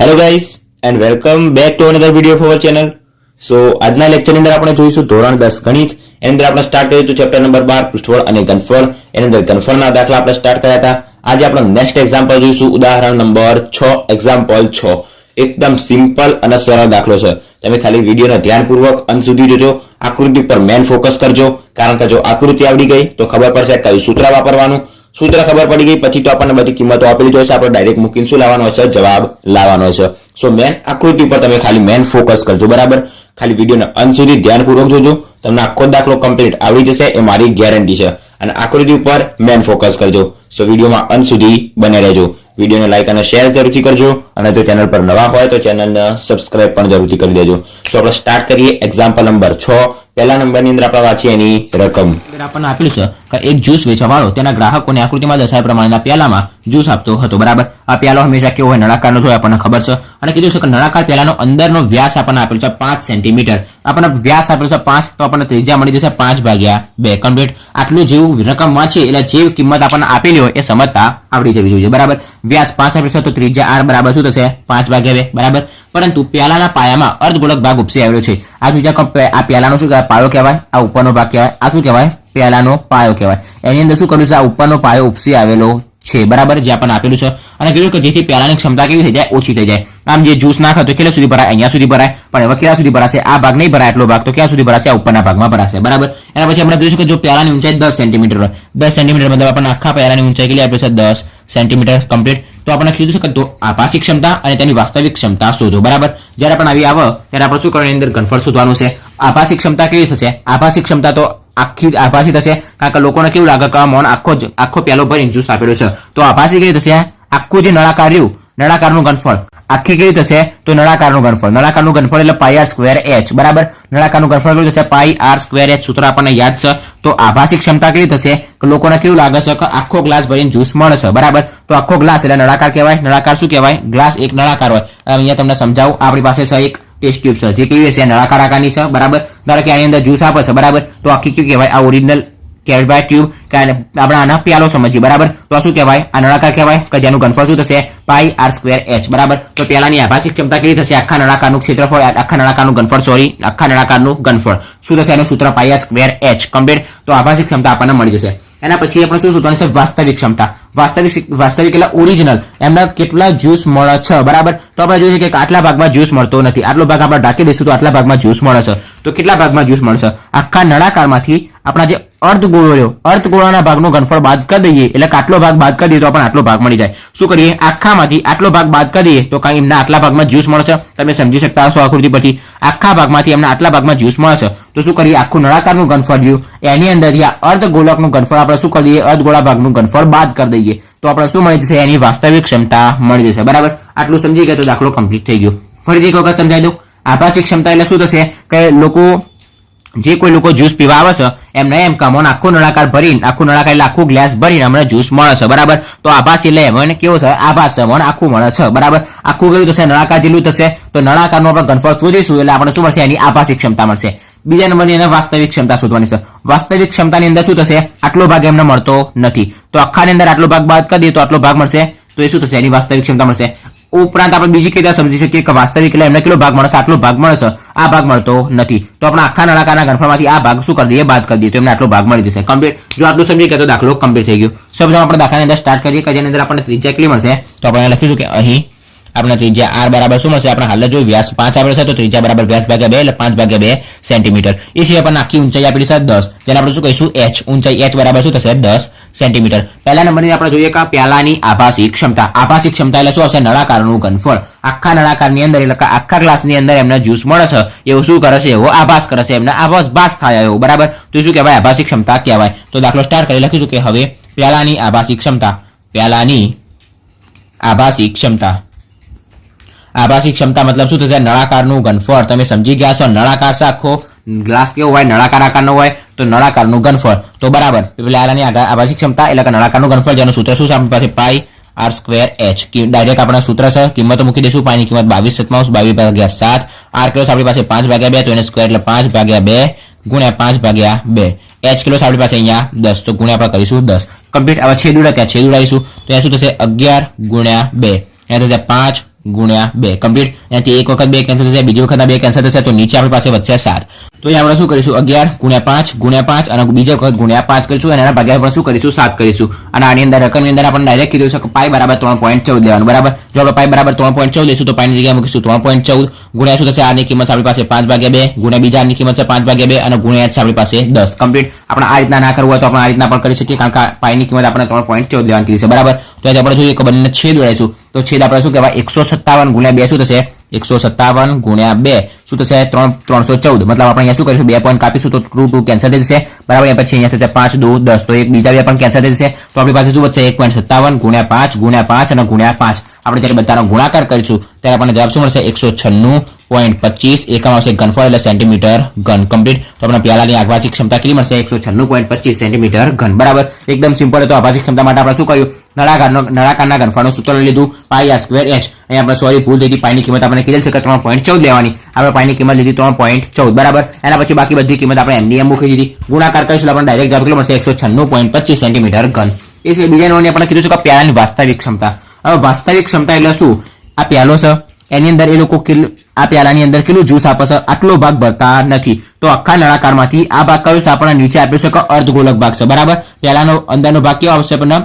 Hello guys and welcome back to another video for channel so આજના લેક્ચરની અંદર આપણે જોઈશું ધોરણ દસ ગણિત. એની અંદર આપણે સ્ટાર્ટ કર્યું હતું ચેપ્ટર નંબર બાર પૃષ્ઠફળ અને ઘનફળ. એની અંદર ઘનફળના દાખલા આપણે સ્ટાર્ટ કર્યા હતા. આજે આપણે નેક્સ્ટ એક્ઝામ્પલ જોઈશું. ઉદાહરણ નંબર છ એક્ઝામ્પલ છ. એકદમ સિમ્પલ અને સરળ દાખલો છે. તમે ખાલી વિડીયોને ધ્યાનપૂર્વક અંત સુધી જોજો. આકૃતિ પર મેન ફોકસ કરજો. કારણ કે જો આકૃતિ આવડી ગઈ, તો ખબર પડશે કયું સૂત્ર વાપરવાનું. સૂત્ર ખબર પડી ગઈ? પછી તો આપણને બધી કિંમતો આપેલી જોઈશે આપણે ડાયરેક્ટ મૂકીને શું લાવવાનો હશે જવાબ લાવવાનો હશે સો મેન આકૃતિ પર તમે ખાલી મેન ફોકસ કરજો, બરાબર? ખાલી વિડીયોને અંત સુધી ધ્યાનપૂર્વક જોજો. તમને આખો દાખલો કમ્પ્લીટ આવડી જશે, એ મારી ગેરંટી છે. અને આકૃતિ ઉપર મેન ફોકસ કરજો. સો વિડીયોમાં અંત સુધી બને રહેજો. વિડીયોને લાઈક અને શેર જરૂરથી કરજો. અને જો ચેનલ પર નવા હોય તો ચેનલને સબસ્ક્રાઇબ પણ જરૂરથી કરી દેજો. સો આપણે સ્ટાર્ટ કરીએ એક્ઝામ્પલ નંબર છ. પહેલા નંબરની અંદર આપણે વાંચીએ એની રકમ. આપણને આપેલું છે કે એક જ્યુસ વેચવાવાળો તેના ગ્રાહકોને આકૃતિમાં દર્શાવ્યા પ્રમાણેના પ્યાલામાં જ્યુસ આપતો હતો, બરાબર? આ પ્યાલો હંમેશા કેવો હોય, નળાકારનો હોય, આપણને ખબર છે. અને કીધું છે કે નળાકાર પ્યાલાનો અંદરનો વ્યાસ આપણને આપેલો છે પાંચ સેન્ટીમીટર. આપણને વ્યાસ આપેલો છે પાંચ, તો આપણને ત્રિજ્યા મળી જશે પાંચ ભાગ્યા બે. કમ્પ્લીટ. આટલું જેવું રકમ વાંચીએ, એટલે જે કિંમત આપણને આપેલી હોય એ સમજતા આવડી જવી જોઈએ, બરાબર? વ્યાસ પાંચ આપેલો છે, તો ત્રિજ્યા આર બરાબર શું થશે? પાંચ ભાગ્યા બે, બરાબર? પરંતુ પ્યાલાના પાયામાં અર્ધગોળક ભાગ ઉપસી આવેલો છે. આ શું આ પ્યાલાનો શું કહેવાય? પાયો કહેવાય? આ ઉપરનો ભાગ કહેવાય? આ શું કહેવાય? પ્યાલાનો પાયો કહેવાય. એની અંદર શું કર્યું છે? આ ઉપરનો પાયો ઉપસી આવેલો છે. બરાબર? જે આપણને આપેલું છે. અને કીધું કે જેથી પ્યાલાની ક્ષમતા કેવી થઈ જાય? ઓછી થઈ જાય. આમ જે જ્યુસ નાખે તો કેટલા સુધી ભરાય? અહીંયા સુધી ભરાય. પણ હવે ક્યાં સુધી ભરાશે? આ ભાગ નહીં ભરાય એટલો ભાગ. તો ક્યાં સુધી ભરાશે? આ ઉપરના ભાગમાં ભરાશે. બરાબર? એના પછી આપણે જોઈશું કે જો પ્યાલાની ઊંચાઈ દસ સેન્ટીમીટર હોય, દસ સેન્ટીમીટર મતલબ આપણને આખા પ્યાલાની ઊંચાઈ કેટલી આપી છે? દસ સેન્ટીમીટર કમ્પ્લીટ. તો આપણે કીધું છે કે આભાસી ક્ષમતા અને તેની વાસ્તવિક ક્ષમતા શોધો. બરાબર? જ્યારે પણ આવી આવે, ત્યારે આપણે શું કરવાની અંદર ઘનફળ શોધવાનું છે? આભાસી ક્ષમતા કેવી થશે? આભાસી ક્ષમતા તો આખી આભાસી થશે. કારણ કે લોકોને કેવું લાગે કે આ મોન આખો જ આખો પહેલો પર ઇન્જુસ આપેલો છે. તો આભાસી કેવી થશે? આખું જે નળાકાર રહ્યું નળાકારનું ઘનફળ. આખી કેવી થશે તો નળાકારનું ઘનફળ. નળાકારનું ઘનફળ એટલે પાઈ આર સ્ક્વેર એચ બરાબર? નળાકારનું ઘનફળ કેવું થશે પાઈ આર સ્ક્વેર એચ સૂત્ર આપણને યાદ છે. તો આભાસી ક્ષમતા કેવી થશે કે લોકોને કેવું લાગે છે? કે આખો ગ્લાસ ભરીને જ્યુસ મળશે બરાબર? તો આખો ગ્લાસ એટલે નળાકાર કહેવાય. નળાકાર શું કહેવાય? ગ્લાસ એક નળાકાર હોય. અહીંયા તમને સમજાવું. આપણી પાસે છે એક ટેસ્ટ ટ્યુબ છે. જે કેવી છે? નળાકાર આકારની છે. બરાબર? ધારો કે આની અંદર જ્યુસ આપે છે. બરાબર? તો આખી કેવું કહેવાય? આ ઓરિજિનલ કહેવાય ટ્યુબ કે આને આપણે આના પ્યાલો સમજીએ, બરાબર? તો શું કહેવાય? આ નળાકાર કહેવાય કે જેનું ઘનફળ શું થશે? પાઈ આર સ્ક્વેર એચ બરાબર? તો પહેલાની આભાસી ક્ષમતા કેવી થશે? આખા નળાકારનું ક્ષેત્રફળ આખા નળાકારનું ઘનફળ સોરી આખા નળાકારનું ઘનફળ. શું થશે? એનું સૂત્ર pi R square H complete તો આભાસી ક્ષમતા આપણને મળી જશે. એના પછી આપણે શું શોધવાનું છે? વાસ્તવિક ક્ષમતા. વાસ્તવિક વાસ્તવિક એટલે ઓરિજિનલ એમના કેટલા જ્યુસ મળે છે? બરાબર? તો આપણે જોઈએ કે આટલા ભાગમાં જ્યુસ મળતો નથી. આટલો ભાગ આપણે ઢાંકી દઈશું તો આટલા ભાગમાં જ્યુસ મળે છે. તો કેટલા ભાગમાં જ્યુસ મળશે આખા નળાકારમાંથી આપણા જે અર્ધગોળો અર્ધ અર્ધગોળાના ભાગનો ઘનફળ બાદ કરી દઈએ. એટલે આટલો ભાગ બાદ કરી દઈએ તો આપણને આટલો ભાગ મળી જાય. શું કરીએ? આખામાંથી આટલો ભાગ બાદ કરી દઈએ તો કાંઈ એમના આટલા ભાગમાં જ્યુસ મળશે. તમે સમજી શકતા હશો આકૃતિ પરથી. આખા ભાગમાંથી એમના આટલા ભાગમાં જ્યુસ મળશે. તો શું કરીએ? આખું નળાકારનું ઘનફળ રહ્યું. એની અંદરથી આ અર્ધગોળકનું ઘનફળ આપણે શું કરી દઈએ? અર્ધગોળા ભાગનું ઘનફળ બાદ કરી દઈએ. તો આપણે શું મળી જશે? એની વાસ્તવિક ક્ષમતા મળી જશે. બરાબર? આટલું સમજી ગયા તો દાખલો કમ્પ્લીટ થઈ ગયો. ફરીથી એક વખત સમજાવી દઉં. આભાસી ક્ષમતા એટલે શું થશે? કે લોકો જે કોઈ લોકો જ્યુસ પીવા આવે છે, એમને એમ કમોન આખો નળાકાર ભરીને, આખું નળાકાર એટલે આખું ગ્લાસ ભરીને અમને જ્યુસ મળે છે, બરાબર? તો આભાસ એટલે એમને કેવો છે? આભાસ છે મને આખું મળે છે, બરાબર? આખું કેવું થશે? નળાકાર જેટલું થશે, તો નળાકારનું આપણે ઘનફળ શોધીશું, એટલે આપણે શું મળશે? એની આભાસી ક્ષમતા મળશે. બીજા નંબરની એને વાસ્તવિક ક્ષમતા શોધવાની છે. વાસ્તવિક ક્ષમતાની અંદર શું થશે? આટલો ભાગ એમને મળતો નથી. તો આખાની અંદર આટલો ભાગ બાદ કરી દઈએ તો આટલો ભાગ મળશે? તો એ શું થશે? એની વાસ્તવિક ક્ષમતા મળશે. ઉપરાંત આપણે બીજી કઈ રીતે સમજી શકીએ કે વાસ્તવિક એટલે એમને કેટલો ભાગ મળશે આટલો ભાગ મળશે આ ભાગ મળતો નથી. તો આપણે આખા નળાકારના ગણફળમાંથી આ ભાગ શું કરી દઈએ? બાદ કરી દઈએ. તો એમને આટલો ભાગ મળી જશે. કમ્પ્લીટ. જો આટલું સમજી ગયા તો દાખલો કમ્પ્લીટ થઈ ગયો. સૌપ્રથમ આપણે દાખલાની અંદર સ્ટાર્ટ કરીએ કે જેની અંદર આપણને ત્રિજ્યા કેટલી મળશે? તો આપણે લખીશું કે અહીં આપણે ત્રિજ્યા આર બરાબર શું મળશે? આપણે હાલ જો વ્યાસ પાંચ આપેલો છે, તો ત્રિજ્યા બરાબર વ્યાસ ભાગ્યા બે એટલે પાંચ ભાગ્યા બે સેન્ટીમીટર. એ સિવાય પણ આખી ઊંચાઈ આપેલી છે દસ. જેને આપણે શું કહીશું? એચ ઊંચાઈ એચ બરાબર શું થશે? દસ સેન્ટીમીટર. પહેલા નંબરની આપણે જોઈએ કે પ્યાલાની આભાસી ક્ષમતા. આભાસી ક્ષમતા એટલે શું હશે નળાકારનું ઘનફળ. આખા નળાકારની અંદર એટલે આખા ગ્લાસની અંદર એમને જ્યુસ મળે છે. એવું શું કરે છે? એવો આભાસ કરે છે. એમને આભાસ ભાસ થાય એવો, બરાબર? તો શું કહેવાય? આભાસી ક્ષમતા કહેવાય. તો દાખલો સ્ટાર્ટ કરી લખીશું કે હવે પ્યાલાની આભાસી ક્ષમતા. પ્યાલાની આભાસી ક્ષમતા. આભાસી ક્ષમતા મતલબ શું થશે? નળાકારનું ઘનફળ. તમે સમજી ગયા છો, નળાકાર છે આખો. ગ્લાસ કેવો હોય? નળાકાર આકારનો હોય, તો નળાકારનું ઘનફળ. તો બરાબર. આની આગા- આભાસી ક્ષમતા, એટલે કે નળાકારનું ઘનફળ, જેનું સૂત્ર શું છે? આપણી પાસે pi R square H direct આપણા સૂત્ર છે. કિંમતો મૂકી દઈશું. પાઈની કિંમત બાવીસ, સત્તાવીસ, બાવીસ ભાગ્યા સાત. આર કિલો આપણી પાસે પાંચ ભાગ્યા બે, તો એને સ્ક્વેર એટલે પાંચ ભાગ્યા બે ગુણ્યા પાંચ ભાગ્યા બે. એચ કિલો આપણી પાસે અહીંયા દસ. તો ગુણ્યા આપણે કરીશું દસ. કમ્પ્લીટ હવે છેદુડા ત્યાં છેદુડાઈશું તો અહીંયા શું થશે? અગિયાર ગુણ્યા બે. અહીંયા થશે પાંચ ગુણ્યા બે કમ્પ્લીટ એનાથી એક વખત બે કેન્સલ થશે, બીજી વખત બે કેન્સલ થશે, તો નીચે આપણી પાસે વધશે સાત. તો અહીં આપણે શું કરીશું? અગિયાર ગુણ્યા પાંચ ગુણ્યા પાંચ, અને બીજા વખત ગુણ્યા પાંચ કરીશું, અને એના ભાગ્યા આપણે શું કરીશું? સાત કરીશું. અને આની અંદર રકમની અંદર આપણે ડાયરેક્ટ કીધું છે કે પાઈ બરાબર ત્રણ પોઈન્ટ ચૌદ લેવાનું, બરાબર? જો આપણે પાઈ બરાબર ત્રણ પોઈન્ટ ચૌદ લઈશું તો પાઈની જગ્યાએ મૂકીશું ત્રણ પોઈન્ટ ચૌદ. ગુણ્યા શું થશે? આની કિંમત આપણી પાસે પાંચ ભાગ્યા બે. ગુણ્યા બીજા આની કિંમત છે પાંચ ભાગ્યા બે, અને ગુણ્યા છે આપણી પાસે દસ. કમ્પ્લીટ આપણે આ રીતના ના કરવું હોય તો આપણે આ રીતના પણ કરી શકીએ, કારણ કે પાઈની કિંમત આપણે ત્રણ પોઈન્ટ ચૌદ લેવાની કીધી છે. બરાબર? તો આજે આપણે જોઈએ કે બંને છેદ વળાઈશું તો છેદ આપણે શું કહેવાય? એકસો સત્તાવન ગુણ્યા બે શું થશે? એકસો સત્તાવન ગુણ્યા બે શું થશે? ત્રણ ત્રણસો ચૌદ. મતલબ આપણે અહીંયા શું કરીશું? બે પોઈન્ટ કાપીશું તો ટુ ટુ કેન્સલ થઈ જશે. બરાબર? અહીંયા પછી અહીંયા થશે પાંચ, દો, દસ. તો એક બીજા બે પણ કેન્સલ થઈ જશે. તો આપણી પાસે શું વધશે? એક પોઈન્ટ સત્તાવન ગુણ્યા પાંચ ગુણ્યા પાંચ અને ગુણ્યા પાંચ. આપણે જ્યારે બધાનો ગુણાકાર કરીશું, ત્યારે આપણને જવાબ શું મળશે? એકસો છન્નું પોઈન્ટ પચીસ. એકમ આવશે ઘનફળ એટલે સેન્ટીમીટર ઘન કમ્પ્લીટ તો આપણે પ્યાલાની આભાસી ક્ષમતા કેટલી મળશે? એકસો છન્નું પોઈન્ટ પચીસ સેન્ટીમીટર ઘન. બરાબર? એકદમ સિમ્પલ તો આભાસી ક્ષમતા માટે આપણે શું કર્યું? નળાકારનો નળાકારના ઘનફળનું સૂત્ર લીધું. પાઈ આર સ્ક્વેર એચ અહીંયા આપણે સોરી ભૂલ થઈ હતી પાઈની કિંમત આપણે કીધેલ છે કે ત્રણ પોઈન્ટ ચૌદ લેવાની. આપણે પાઈની કિંમત લીધી ત્રણ પોઈન્ટ ચૌદ. બરાબર? એના પછી બાકી બધી કિંમત આપણે એમની એમ મૂકી દીધી. ગુણાકાર કરીશું આપણે ડાયરેક્ટ જવાબ કેટલો મળશે? એકસો છન્નું પોઈન્ટ પચીસ સેન્ટીમીટર ઘન. એ છે બીજા નોની આપણે કીધું છે કે પ્યાલાની વાસ્તવિક ક્ષમતા. હવે વાસ્તવિક ક્ષમતા એટલે શું? આ પ્યાલો છે. એની અંદર એ લોકો આ પ્યાલાની અંદર કેટલું જ્યુસ આપે છે? આટલો ભાગ ભરતા નથી. તો આખા નળાકારમાંથી આ ભાગ કયો છે? આપણને નીચે આપ્યો છે કે અર્ધગોલક ભાગ છે. બરાબર? પ્યાલાનો અંદરનો ભાગ કેવો આવશે આપણને?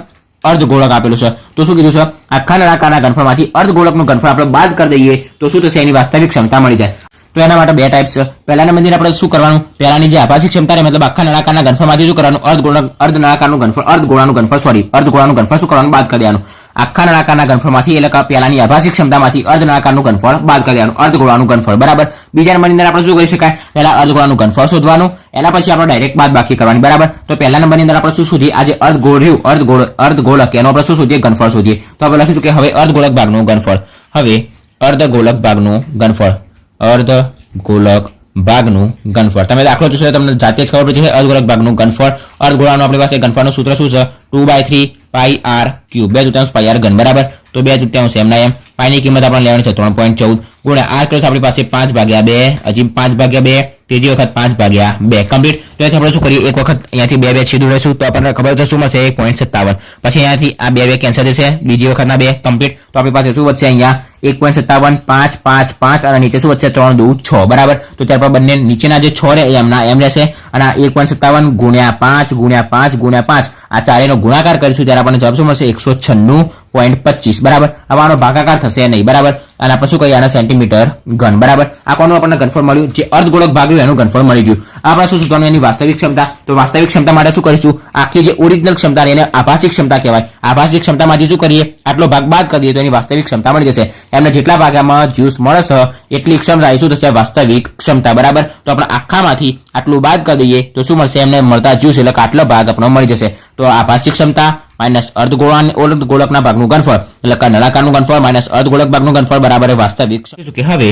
અર્ધગોળક આપેલું છે. તો શું કીધું છે? આખા નળાકારના ઘનફળમાંથી અર્ધગોળકનું ઘનફળ આપણે બાદ કરી દઈએ, તો શું થશે? એની વાસ્તવિક ક્ષમતા મળી જાય. તો એના માટે બે ટાઈપ છે. પહેલાના મંદિર આપણે શું કરવાનું? પહેલાની જે આભાસી ક્ષમતા મતલબ આખા નળાકારના ઘનફળમાંથી શું કરવાનું? અર્ધગોળક અર્ધ નળાકારનું ઘનફળ અર્ધગોળાનું ઘનફળ સોરી અર્ધગોળાનું ઘનફળ શું કરવાનું? બાદ કરી દેવાનું. આખા નળાકારના ઘનફળમાંથી એટલે કે પહેલાની આભાસી ક્ષમતામાંથી અર્ધ નળાકારનું ઘનફળ બાદ કરી દેવાનું અર્ધગોળાનું ઘનફળ બરાબર? બીજા નંબરની અંદર આપણે શું કરી શકાય? પહેલા અર્ધગોળાનું ઘનફળ શોધવાનું, એના પછી આપણે ડાયરેક્ટ બાદ બાકી કરવાની, બરાબર? તો પહેલા નંબરની અંદર આપણે શું શોધીએ? આજે અર્ધગોળ રહ્યું, અર્ધગોળ, અર્ધગોળક, એનો આપણે શું શોધીએ? ઘનફળ શોધીએ. તો આપણે લખીશું કે હવે અર્ધગોળક ભાગનું ઘનફળ હવે અર્ધગોળક ભાગનું ઘનફળ અર્ધગોળક ભાગનું ઘનફળ તમે દાખલો જોશો તમને જાતે જ ખબર પડી જશે, અર્ધગોળક ભાગનું ઘનફળ અર્ધગોળાનું આપણી પાસે ઘનફળનું સૂત્ર શું છે? Two by three pi R cube બે તૃતીયાંશ પાઈ આર ઘન બરાબર. તો બે તૃતીયાંશ એમના એમ. પાઈની કિંમત આપણે લેવાની છે ત્રણ પોઈન્ટ ચૌદ. ગુણ્યા આર કર્યો છે આપણી પાસે પાંચ ભાગ્યા બે. હજી પાંચ ભાગ્યા બે, ત્રીજી વખત પાંચ ભાગ્યા બે. કમ્પ્લીટ તો અહીંયાથી આપણે શું કરીએ? એક વખત અહીંયાથી બે બે છેદ ઉડેશું તો આપણને ખબર છે શું મળશે? એક પોઈન્ટ સત્તાવન. પછી અહીંયાથી આ બે બે કેન્સલ થશે. બીજી વખતના બે. કમ્પ્લીટ તો આપણી પાસે શું વધશે અહીંયા? એક પોઈન્ટ સત્તાવન, પાંચ પાંચ પાંચ અને નીચે શું વધશે? ત્રણ, દુ, છ. બરાબર? તો ત્યારબાદ બંને નીચેના જે છ રહે, એ એમના એમ રહેશે. અને આ એક પોઈન્ટ સત્તાવન ગુણ્યા પાંચ ગુણ્યા પાંચ ગુણ્યા પાંચ. આ ચારેનો ગુણાકાર કરીશું ત્યારે આપણને જવાબ શું મળશે? એકસો છન્નું પોઈન્ટ પચીસ. બરાબર? હવે આનો ભાગાકાર થશે નહીં, બરાબર? અને પછી કહીએ આના સેન્ટીમીટર ઘન, બરાબર? આ કોનું આપણને ઘનફળ મળ્યું? જે અર્ધગોળક ભાગ રહ્યું, એનું ઘનફળ મળી ગયું. આપણે શું શોધવાનું? એની વાસ્તવિક ક્ષમતા. તો વાસ્તવિક ક્ષમતા માટે શું કરીશું? આખી જે ઓરિજિનલ ક્ષમતા એને આભાસિક ક્ષમતા કહેવાય. આભાસિક ક્ષમતામાંથી શું કરીએ? આટલો ભાગ બાદ કરી દઈએ તો એની વાસ્તવિક ક્ષમતા મળી જશે. એમને જેટલા ભાગામાં જ્યુસ મળશે, એટલી ક્ષમતા શું થશે? વાસ્તવિક ક્ષમતા, બરાબર? તો આપણે આખામાંથી આટલું બાદ કરી દઈએ તો શું મળશે? એમને મળતા જ્યુસ એટલે આટલો ભાગ આપણને મળી જશે. તો આ ભાષિક ક્ષમતા માઇનસ અર્ધગોળા અર્ધગોળકના ભાગનું ઘનફળ. એટલે કે નળાકારનું ઘનફળ માઇનસ અર્ધગોળક ભાગનું ઘનફળ બરાબર વાસ્તવિક શું કે હવે?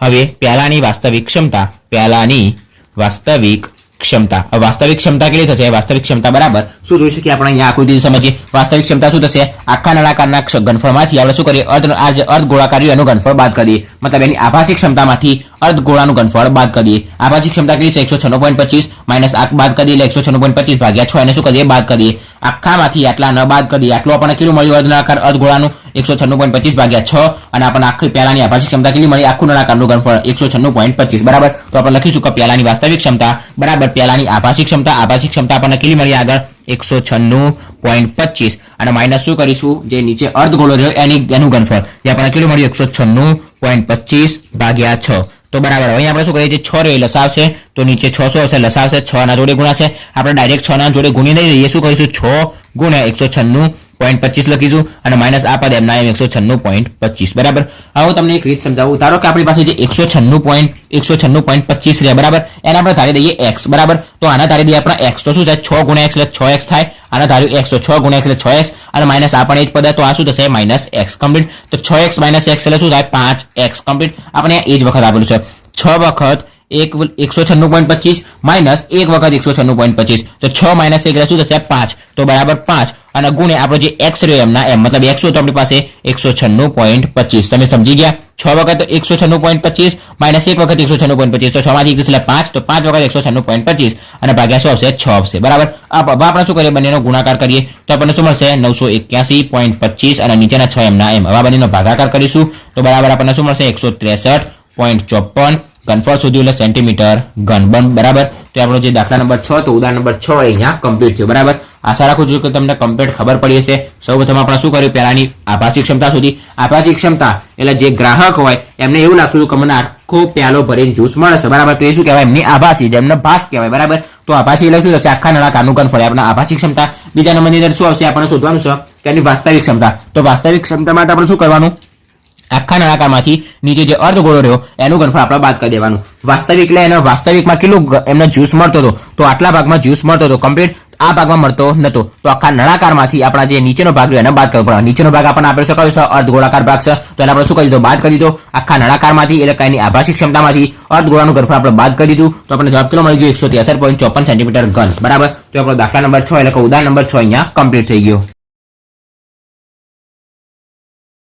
હવે પહેલાની વાસ્તવિક ક્ષમતા પહેલાની વાસ્તવિક ક્ષમતા. વાસ્તવિક ક્ષમતા કેટલી થશે? વાસ્તવિક ક્ષમતા બરાબર. શું જોઈ શકીએ આપણે અહીંયા? આકૃતિ સમજીએ. વાસ્તવિક ક્ષમતા શું થશે? આખા નળાકારના ઘનફળમાંથી આપણે શું કરીએ? અર્ધ આ જે અર્ધ ગોળાકાર એનું ઘનફળ બાદ કરીએ. મતલબ એની આભાસી ક્ષમતામાંથી અર્ધગોળાનું ઘનફળ બાદ કરીએ. આભાસી ક્ષમતા કેટલી છે? એકસો છનો પોઈન્ટ પચીસ માઇનસ આખ બાદ કરીએ એટલે એકસો છનો પોઈન્ટ પચીસ ભાગ્યા છ, એને શું કરીએ? બાદ કરીએ. આખામાંથી આટલા ન બાદ કરીએ. આટલું આપણને કેટલું મળ્યું? અર્ધનળાકાર અર્ધગોળાનું એકસો છન્નું પોઈન્ટ પચીસ ભાગ્યા છ અને આપણને આખી પહેલાની આભાસી ક્ષમતા કેટલી મળી? આખું નળાકારનું ઘનફળ એકસો છન્નું પોઈન્ટ પચીસ. બરાબર? તો આપણે લખીશું કે પહેલાની વાસ્તવિક ક્ષમતા. બરાબર? પહેલાની આભાસી ક્ષમતા. આભાસી ક્ષમતા આપણને કેટલી મળી આગળ? એકસો છન્નું પોઈન્ટ પચીસ. અને માઇનસ શું કરીશું? જે નીચે અર્ધગોળો રહ્યો, એની એનું ઘનફળ જે આપણને કેટલું મળ્યું? એકસો છન્નું પોઈન્ટ પચીસ ભાગ્યા છ. તો બરાબર અહીંયા આપણે શું કરીએ? છીએ છ રહ્યો લસાવશે. તો નીચે છસો હશે, લસાવશે, છ ના જોડે ગુણાશે. આપણે ડાયરેક્ટ છ ના જોડે ગુણી નહીં રહીએ શું કરીશું? છ ગુણ્યા એકસો છન્નું પોઈન્ટ પચીસ લખીશું અને માઇનસ આ પદ એમના એમ એકસો છન્નું પોઈન્ટ પચીસ. બરાબર? હવે હું તમને એક રીત સમજાવું. ધારો કે આપણી પાસે જે એકસો છન્નું પોઈન્ટ એકસો છન્નું પોઈન્ટ પચીસ રહે બરાબર? એને આપણે ધારી દઈએ એક્સ બરાબર? તો આના ધારી દઈએ આપણે એક્સ તો શું છે છ ગુણ્યા એક્સ એટલે છ એક્સ થાય. આના ધાર્યું એક્સ તો છ ગુણ્યા એક્સ એટલે છ એક્સ અને માઇનસ આ પણ એ જ પદ તો આ શું થશે? માઇનસ એક્સ કમ્પ્લીટ તો છ એક્સ માઇનસ એક્સ એટલે શું થાય? પાંચ એક્સ કમ્પ્લીટ આપણે એ જ વખત આપેલું છે. છ વખત એક એકસો છન્નું પોઈન્ટ પચીસ માઇનસ એક વખત એકસો છન્નું પોઈન્ટ પચીસ તો છ માઇનસ એક એટલે શું થશે પાંચ તો બરાબર પાંચ અને ગુણે આપણો જે એક્સ રહ્યો એમના એમ મતલબ એક્સ તો આપણી પાસે એકસો છન્નું પોઈન્ટ પચીસ તમે સમજી ગયા? છ વખત એકસો છન્નું પોઈન્ટ પચીસ માઇનસ એક વખત એકસો છન્નું પોઈન્ટ પચીસ તો છ માંથી એકત્રીસ એટલે પાંચ, તો પાંચ વખત એકસો છન્નું પોઈન્ટ પચીસ અને ભાગ્યા શું આવશે છ આવશે. બરાબર? આપણે શું કરીએ? બંનેનો ગુણાકાર કરીએ. તો આપણને શું મળશે? નવસો એક્યાસી પોઈન્ટ પચીસ અને નીચેના છ એમના એમ હવે બંનેનો ભાગાકાર કરીશું. તો બરાબર આપણને શું મળશે? એકસો ત્રેસઠ પોઈન્ટ ચોપન. ઘનફળ શોધ્યું એટલે સેન્ટીમીટર ઘન બન બરાબર? તો આપણો જે દાખલા નંબર છ તો ઉદાહરણ નંબર છ અહીંયા કમ્પ્લીટ થયો, બરાબર? આશા રાખું છું કે તમને કમ્પ્લીટ ખબર પડી હશે. સૌપ્રથમ આપણે શું કર્યું? પહેલાની આભાસી ક્ષમતા સુધી આભાસી ક્ષમતા એટલે જે ગ્રાહક હોય, એમને એવું લાગતું કે મને આખો પ્યાલો ભરીને જ્યુસ મળશે, બરાબર? તો એ શું કહેવાય? એમની આભાસી જેમને ભાસ કહેવાય, બરાબર? તો આભાસી એટલે શું? થશે આખા નળાકારનું ફળે આપણે આભાસી ક્ષમતા. બીજા નંબરની અંદર શું આવશે? આપણે શોધવાનું છે એની વાસ્તવિક ક્ષમતા. તો વાસ્તવિક ક્ષમતા માટે આપણે શું કરવાનું? આખા નળાકારમાંથી નીચે જે અર્ધગોળો રહ્યો, એનું ઘનફળ આપણે બાદ કરી દેવાનું. વાસ્તવિક એટલે એનો વાસ્તવિકમાં કેટલું એમનો જ્યુસ મળતો હતો? તો આટલા ભાગમાં જ્યુસ મળતો હતો કમ્પ્લીટ આ ભાગમાં મળતો નતો. તો આખા નળાકારમાંથી આપણા જે નીચેનો ભાગ રહ્યો, એને બાદ કરવો પડે નીચેનો ભાગ આપણને આપેલો છે કયો છે? અર્ધગોળાકાર ભાગ છે. તો એને આપણે શું કરી દીધો? બાદ કરી દીધો. આખા નળાકારમાંથી એટલે કાંઈની આભાસી ક્ષમતામાંથી અર્ધગોળાનું ઘનફળ આપણે બાદ કરી દીધું. તો આપણે જવાબ કેટલો મળી ગયો? એકસો ત્રેસઠ પોઈન્ટ ચોપન સેન્ટીમીટર ઘન. બરાબર? તો આપણો દાખલા નંબર છ એટલે કે ઉદાહરણ નંબર છ અહીંયા કમ્પ્લીટ થઈ ગયો.